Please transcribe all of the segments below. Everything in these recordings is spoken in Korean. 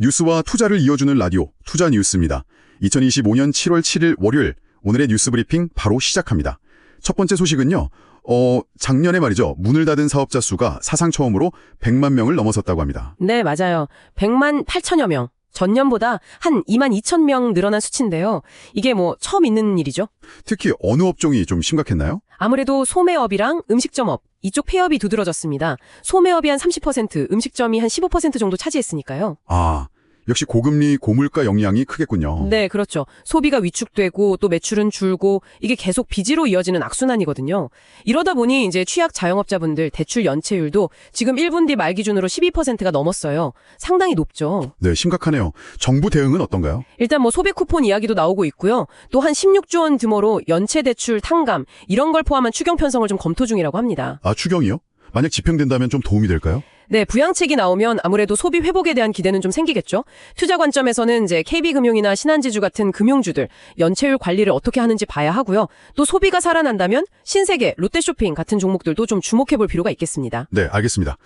뉴스와 투자를 이어주는 라디오 투자 뉴스입니다. 2025년 7월 7일 월요일 오늘의 뉴스 브리핑 바로 시작합니다. 첫 번째 소식은요. 어, 작년에 말이죠. 문을 닫은 사업자 수가 사상 처음으로 100만 명을 넘어섰다고 합니다. 네, 맞아요. 100만 8천여 명. 전년보다 한 2만 2천 명 늘어난 수치인데요. 이게 뭐 처음 있는 일이죠. 특히 어느 업종이 좀 심각했나요? 아무래도 소매업이랑 음식점업 이쪽 폐업이 두드러졌습니다. 소매업이 한 30%, 음식점이 한 15% 정도 차지했으니까요. 아, 역시 고금리 고물가 영향이 크겠군요. 네, 그렇죠. 소비가 위축되고 또 매출은 줄고 이게 계속 빚으로 이어지는 악순환이거든요. 이러다 보니 이제 취약 자영업자분들 대출 연체율도 지금 1분기 말 기준으로 12%가 넘었어요. 상당히 높죠. 네, 심각하네요. 정부 대응은 어떤가요? 일단 뭐 소비 쿠폰 이야기도 나오고 있고요. 또 한 16조 원 규모로 연체 대출 탕감 이런 걸 포함한 추경 편성을 좀 검토 중이라고 합니다. 아, 추경이요? 만약 집행된다면 좀 도움이 될까요? 네, 부양책이 나오면 아무래도 소비 회복에 대한 기대는 좀 생기겠죠. 투자 관점에서는 이제 KB금융이나 신한지주 같은 금융주들 연체율 관리를 어떻게 하는지 봐야 하고요. 또 소비가 살아난다면 신세계, 롯데쇼핑 같은 종목들도 좀 주목해 볼 필요가 있겠습니다. 네, 알겠습니다.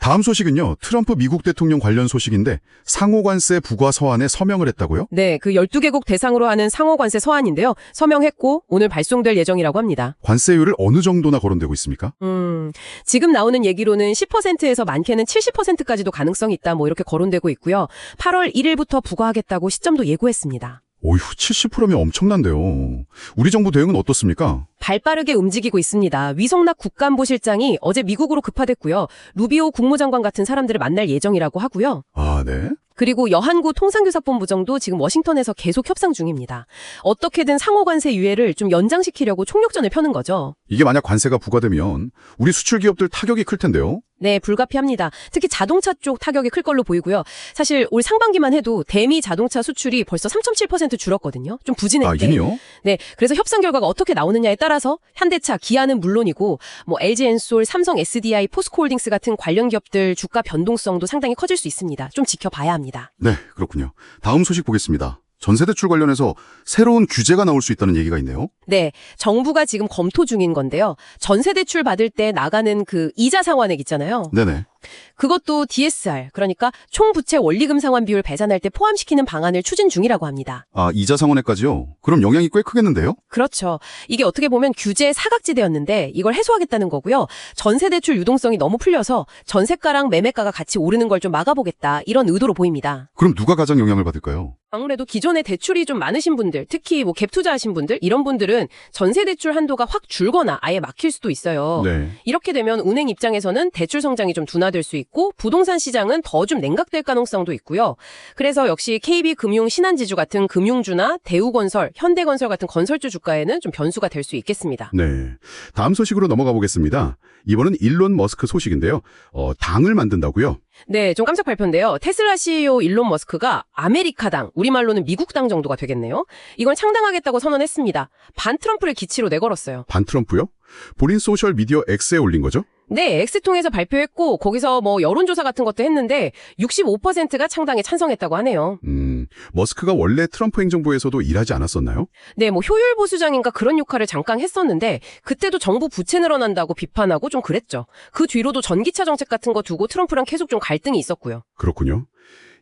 다음 소식은요. 트럼프 미국 대통령 관련 소식인데 상호관세 부과 서한에 서명을 했다고요? 네, 그 12개국 대상으로 하는 상호관세 서한인데요. 서명했고 오늘 발송될 예정이라고 합니다. 관세율을 어느 정도나 거론되고 있습니까? 음, 지금 나오는 얘기로는 10%에서 많게 는 70%까지도 가능성이 있다 뭐 이렇게 거론되고 있고요. 8월 1일부터 부과하겠다고 시점도 예고했습니다. 오휴, 70%면 엄청난데요. 우리 정부 대응은 어떻습니까? 발빠르게 움직이고 있습니다. 위성락 국간부실장이 어제 미국으로 급파됐고요. 루비오 국무장관 같은 사람들을 만날 예정이라고 하고요. 아, 네. 그리고 여한구 통상교섭본부장도 지금 워싱턴에서 계속 협상 중입니다. 어떻게든 상호관세 유예를 좀 연장시키려고 총력전을 펴는 거죠. 이게 만약 관세가 부과되면 우리 수출 기업들 타격이 클 텐데요. 네, 불가피합니다. 특히 자동차 쪽 타격이 클 걸로 보이고요. 사실 올 상반기만 해도 대미 자동차 수출이 벌써 3.7% 줄었거든요. 좀 아, 부진했는데. 이니요? 네, 그래서 협상 결과가 어떻게 나오느냐에 따라서 현대차, 기아는 물론이고 뭐 LG엔솔, 삼성 SDI, 포스코홀딩스 같은 관련 기업들 주가 변동성도 상당히 커질 수 있습니다. 좀 지켜봐야 합니다. 네, 그렇군요. 다음 소식 보겠습니다. 전세 대출 관련해서 새로운 규제가 나올 수 있다는 얘기가 있네요. 네, 정부가 지금 검토 중인 건데요. 전세 대출 받을 때 나가는 그 이자 상환액 있잖아요. 네네. 그것도 DSR, 그러니까 총부채 원리금 상환 비율 배산할 때 포함시키는 방안을 추진 중이라고 합니다. 아, 이자 상환에까지요? 그럼 영향이 꽤 크겠는데요? 그렇죠. 이게 어떻게 보면 규제 사각지대였는데 이걸 해소하겠다는 거고요. 전세 대출 유동성이 너무 풀려서 전세가랑 매매가가 같이 오르는 걸 좀 막아보겠다 이런 의도로 보입니다. 그럼 누가 가장 영향을 받을까요? 아무래도 기존에 대출이 좀 많으신 분들, 특히 뭐 갭 투자하신 분들 이런 분들은 전세 대출 한도가 확 줄거나 아예 막힐 수도 있어요. 네. 이렇게 되면 은행 입장에서는 대출 성장이 좀 둔화될 수 있고 부동산 시장은 더 좀 냉각될 가능성도 있고요. 그래서 역시 KB금융, 신한지주 같은 금융주나 대우건설, 현대건설 같은 건설주 주가에는 좀 변수가 될 수 있겠습니다. 네. 다음 소식으로 넘어가 보겠습니다. 이번은 일론 머스크 소식인데요. 어, 당을 만든다고요? 네, 좀 깜짝 발표인데요. 테슬라 CEO 일론 머스크가 아메리카당, 우리말로는 미국당 정도가 되겠네요. 이걸 창당하겠다고 선언했습니다. 반 트럼프를 기치로 내걸었어요. 반 트럼프요? 본인 소셜 미디어 X에 올린 거죠? 네, X통해서 발표했고 거기서 뭐 여론조사 같은 것도 했는데 65%가 창당에 찬성했다고 하네요. 음, 머스크가 원래 트럼프 행정부에서도 일하지 않았었나요? 네, 뭐 효율 보수장인가 그런 역할을 잠깐 했었는데 그때도 정부 부채 늘어난다고 비판하고 좀 그랬죠. 그 뒤로도 전기차 정책 같은 거 두고 트럼프랑 계속 좀 갈등이 있었고요. 그렇군요.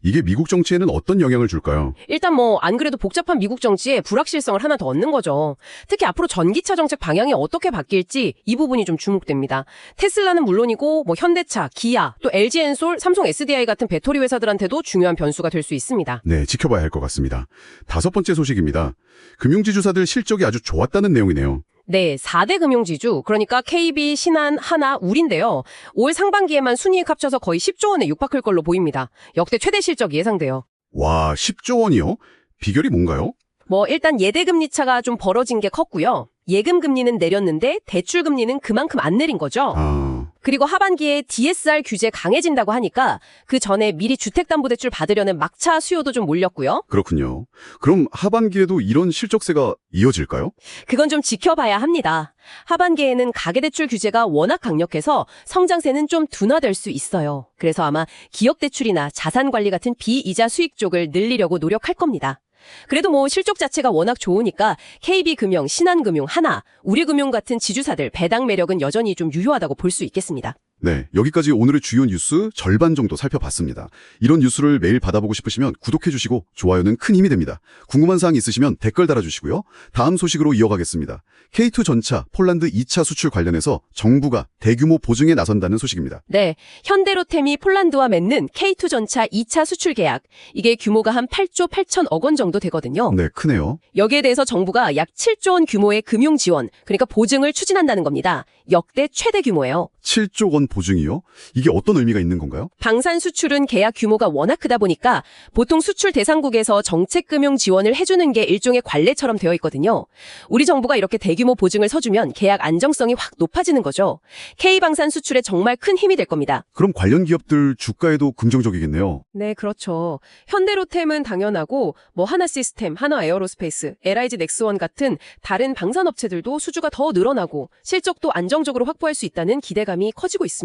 이게 미국 정치에는 어떤 영향을 줄까요? 일단 뭐 안 그래도 복잡한 미국 정치에 불확실성을 하나 더 얻는 거죠. 특히 앞으로 전기차 정책 방향이 어떻게 바뀔지 이 부분이 좀 주목됩니다. 테슬라는 물론이고 뭐 현대차, 기아, 또 LG엔솔, 삼성 SDI 같은 배터리 회사들한테도 중요한 변수가 될 수 있습니다. 네, 지켜봐야 할 것 같습니다. 다섯 번째 소식입니다. 금융지주사들 실적이 아주 좋았다는 내용이네요. 네, 4대 금융지주, 그러니까 KB, 신한, 하나, 우린데요. 올 상반기에만 순이익 합쳐서 거의 10조 원에 육박할 걸로 보입니다. 역대 최대 실적이 예상돼요. 와, 10조 원이요? 비결이 뭔가요? 뭐 일단 예대금리 차가 좀 벌어진 게 컸고요. 예금 금리는 내렸는데 대출 금리는 그만큼 안 내린 거죠. 아, 그리고 하반기에 DSR 규제 강해진다고 하니까 그 전에 미리 주택담보대출 받으려는 막차 수요도 좀 몰렸고요. 그렇군요. 그럼 하반기에도 이런 실적세가 이어질까요? 그건 좀 지켜봐야 합니다. 하반기에는 가계대출 규제가 워낙 강력해서 성장세는 좀 둔화될 수 있어요. 그래서 아마 기업대출이나 자산관리 같은 비이자 수익 쪽을 늘리려고 노력할 겁니다. 그래도 뭐 실적 자체가 워낙 좋으니까 KB금융, 신한금융, 하나, 우리금융 같은 지주사들 배당 매력은 여전히 좀 유효하다고 볼 수 있겠습니다. 네, 여기까지 오늘의 주요 뉴스 절반 정도 살펴봤습니다. 이런 뉴스를 매일 받아보고 싶으시면 구독해주시고 좋아요는 큰 힘이 됩니다. 궁금한 사항 있으시면 댓글 달아주시고요. 다음 소식으로 이어가겠습니다. K2 전차 폴란드 2차 수출 관련해서 정부가 대규모 보증에 나선다는 소식입니다. 네, 현대로템이 폴란드와 맺는 K2 전차 2차 수출 계약. 이게 규모가 한 8조 8천억 원 정도 되거든요. 네, 크네요. 여기에 대해서 정부가 약 7조 원 규모의 금융 지원, 그러니까 보증을 추진한다는 겁니다. 역대 최대 규모예요. 7조 원 보증이요? 이게 어떤 의미가 있는 건가요? 방산 수출은 계약 규모가 워낙 크다 보니까 보통 수출 대상국에서 정책금융 지원을 해주는 게 일종의 관례처럼 되어 있거든요. 우리 정부가 이렇게 대규모 보증을 서주면 계약 안정성이 확 높아지는 거죠. K방산 수출에 정말 큰 힘이 될 겁니다. 그럼 관련 기업들 주가에도 긍정적이겠네요. 네, 그렇죠. 현대로템은 당연하고 뭐 하나시스템, 하나에어로스페이스, LIG 넥스원 같은 다른 방산업체들도 수주가 더 늘어나고 실적도 안정적으로 확보할 수 있다는 기대감이 커지고 있습니다.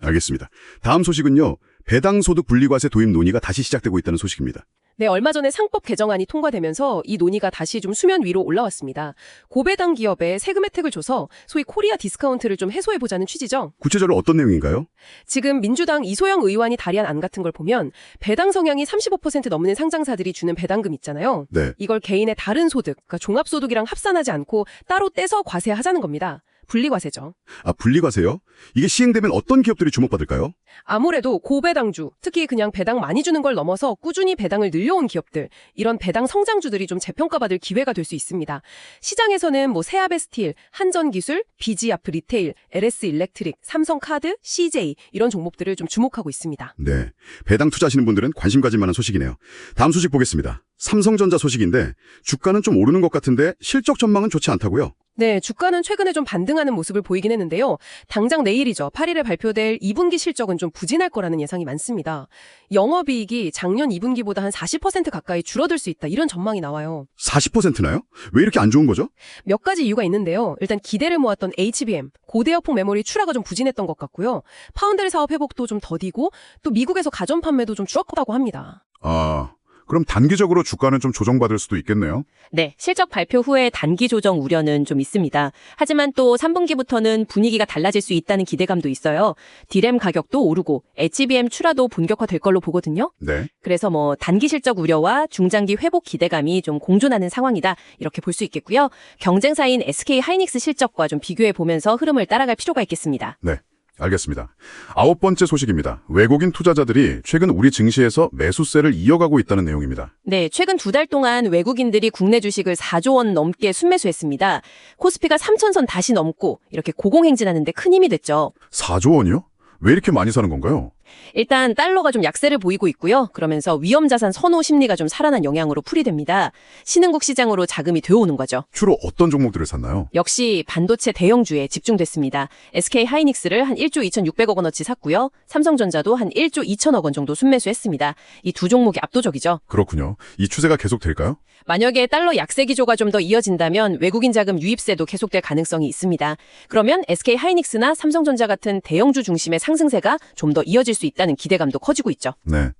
알겠습니다. 다음 소식은요. 배당소득 분리과세 도입 논의가 다시 시작되고 있다는 소식입니다. 네, 얼마 전에 상법 개정안이 통과되면서 이 논의가 다시 좀 수면 위로 올라왔습니다. 고배당 기업에 세금 혜택을 줘서 소위 코리아 디스카운트를 좀 해소해보자는 취지죠. 구체적으로 어떤 내용인가요? 지금 민주당 이소영 의원이 발의한 안 같은 걸 보면 배당 성향이 35% 넘는 상장사들이 주는 배당금 있잖아요. 네. 이걸 개인의 다른 소득, 그러니까 종합소득이랑 합산하지 않고 따로 떼서 과세하자는 겁니다. 분리과세죠. 아, 분리과세요? 이게 시행되면 어떤 기업들이 주목받을까요? 아무래도 고배당주, 특히 그냥 배당 많이 주는 걸 넘어서 꾸준히 배당을 늘려온 기업들, 이런 배당 성장주들이 좀 재평가받을 기회가 될 수 있습니다. 시장에서는 뭐 세아베스틸, 한전기술, 비지아프 리테일, LS 일렉트릭, 삼성카드, CJ 이런 종목들을 좀 주목하고 있습니다. 네. 배당 투자하시는 분들은 관심 가질 만한 소식이네요. 다음 소식 보겠습니다. 삼성전자 소식인데 주가는 좀 오르는 것 같은데 실적 전망은 좋지 않다고요? 네, 주가는 최근에 좀 반등하는 모습을 보이긴 했는데요. 당장 내일이죠. 8일에 발표될 2분기 실적은 좀 부진할 거라는 예상이 많습니다. 영업이익이 작년 2분기보다 한 40% 가까이 줄어들 수 있다. 이런 전망이 나와요. 40%나요? 왜 이렇게 안 좋은 거죠? 몇 가지 이유가 있는데요. 일단 기대를 모았던 HBM, 고대역폭 메모리 출하가 좀 부진했던 것 같고요. 파운드리 사업 회복도 좀 더디고 또 미국에서 가전 판매도 좀 줄었다고 합니다. 아, 그럼 단기적으로 주가는 좀 조정받을 수도 있겠네요. 네, 실적 발표 후에 단기 조정 우려는 좀 있습니다. 하지만 또 3분기부터는 분위기가 달라질 수 있다는 기대감도 있어요. 디램 가격도 오르고 HBM 출하도 본격화될 걸로 보거든요. 네. 그래서 뭐 단기 실적 우려와 중장기 회복 기대감이 좀 공존하는 상황이다. 이렇게 볼 수 있겠고요. 경쟁사인 SK 하이닉스 실적과 좀 비교해 보면서 흐름을 따라갈 필요가 있겠습니다. 네. 알겠습니다. 아홉 번째 소식입니다. 외국인 투자자들이 최근 우리 증시에서 매수세를 이어가고 있다는 내용입니다. 네, 최근 두 달 동안 외국인들이 국내 주식을 4조 원 넘게 순매수했습니다. 코스피가 3천선 다시 넘고 이렇게 고공행진하는데 큰 힘이 됐죠. 4조 원이요? 왜 이렇게 많이 사는 건가요? 일단 달러가 좀 약세를 보이고 있고요. 그러면서 위험자산 선호 심리가 좀 살아난 영향으로 풀이됩니다. 신흥국 시장으로 자금이 되어오는 거죠. 주로 어떤 종목들을 샀나요? 역시 반도체 대형주에 집중됐습니다. SK 하이닉스를 한 1조 2,600억 원어치 샀고요. 삼성전자도 한 1조 2천억 원 정도 순매수했습니다. 이 두 종목이 압도적이죠. 그렇군요. 이 추세가 계속될까요? 만약에 달러 약세 기조가 좀 더 이어진다면 외국인 자금 유입세도 계속될 가능성이 있습니다. 그러면 SK 하이닉스나 삼성전자 같은 대형주 중심의 상승세가 좀 더 이어질 수 있다는 기대감도 커지고 있죠. 네.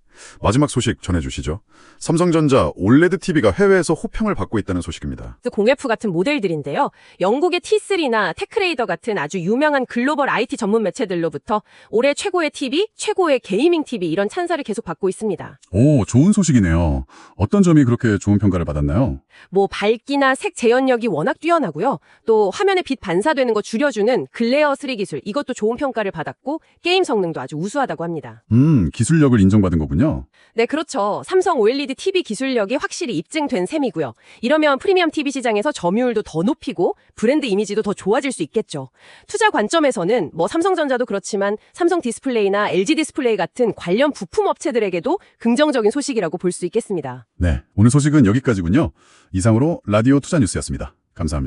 마지막 소식 전해주시죠. 삼성전자 올레드 TV가 해외에서 호평을 받고 있다는 소식입니다. 공F 같은 모델들인데요. 영국의 T3나 테크레이더 같은 아주 유명한 글로벌 IT 전문 매체들로부터 올해 최고의 TV, 최고의 게이밍 TV 이런 찬사를 계속 받고 있습니다. 오, 좋은 소식이네요. 어떤 점이 그렇게 좋은 평가를 받았나요? 뭐 밝기나 색 재현력이 워낙 뛰어나고요. 또 화면에 빛 반사되는 거 줄여주는 글레어 3 기술 이것도 좋은 평가를 받았고 게임 성능도 아주 우수하다고 합니다. 음, 기술력을 인정받은 거군요. 네, 그렇죠. 삼성 OLED TV 기술력이 확실히 입증된 셈이고요. 이러면 프리미엄 TV 시장에서 점유율도 더 높이고 브랜드 이미지도 더 좋아질 수 있겠죠. 투자 관점에서는 뭐 삼성전자도 그렇지만 삼성 디스플레이나 LG 디스플레이 같은 관련 부품 업체들에게도 긍정적인 소식이라고 볼 수 있겠습니다. 네, 오늘 소식은 여기까지군요. 이상으로 라디오 투자 뉴스였습니다. 감사합니다.